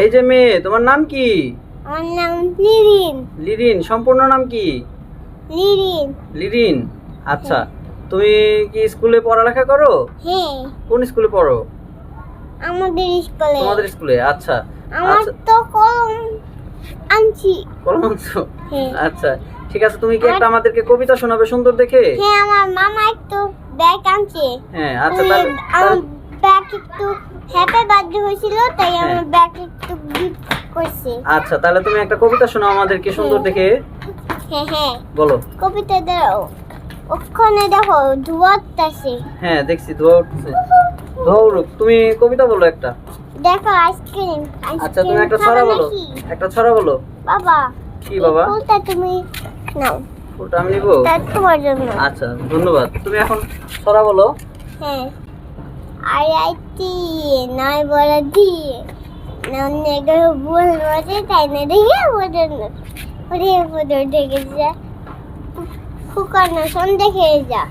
এই যে মেয়ে তোমার নাম কি? আমার নাম লিরিন। লিরিন সম্পূর্ণ নাম কি? লিরিন। লিরিন আচ্ছা। তুমি কি স্কুলে পড়ালেখা করো? হ্যাঁ। কোন স্কুলে পড়ো? আমাদের স্কুলে। তোমাদের স্কুলে আচ্ছা। আমার আচ্ছা। তো কলম আনছি। কলম আনছো? হ্যাঁ। আচ্ছা ঠিক আছে তুমি কি একটা আমাদেরকে কবিতা শোনাবে সুন্দর দেখে? হ্যাঁ আমার মামা একটু ব্যাগ আনছে। হ্যাঁ আচ্ছা তাহলে আমার একটু হ্যাপি বার্থডে হয়েছিল তাই হ্যাঁ। আমার ব্যাগ একটু গিফট করছে। আচ্ছা তাহলে তুমি একটা কবিতা শোনাও আমাদেরকে সুন্দর দেখে। হ্যাঁ হ্যাঁ। বলো। কবিতা দাও। ওখানে দেখো ধোয়াচ্ছে হ্যাঁ দেখছি ধোয়া উঠছে। ধোয়া তুমি কবিতা বলো একটা। দেখো আইসক্রিম আচ্ছা তুমি একটা ছড়া বলো। একটা ছড়া বলো। বাবা কি বাবা? ফুলটা তুমি নাও। ওটা আমি নিবো? তোমার জন্য। আচ্ছা ধন্যবাদ। তুমি এখন ছড়া বলো। হ্যাঁ। আর আইটি নয় বড় দিয়ে অনেক ভুল বসে তাই না দেখে বোঝেন ওরে বোঝো ঢেকে যা ফুকানো সন দেখে যা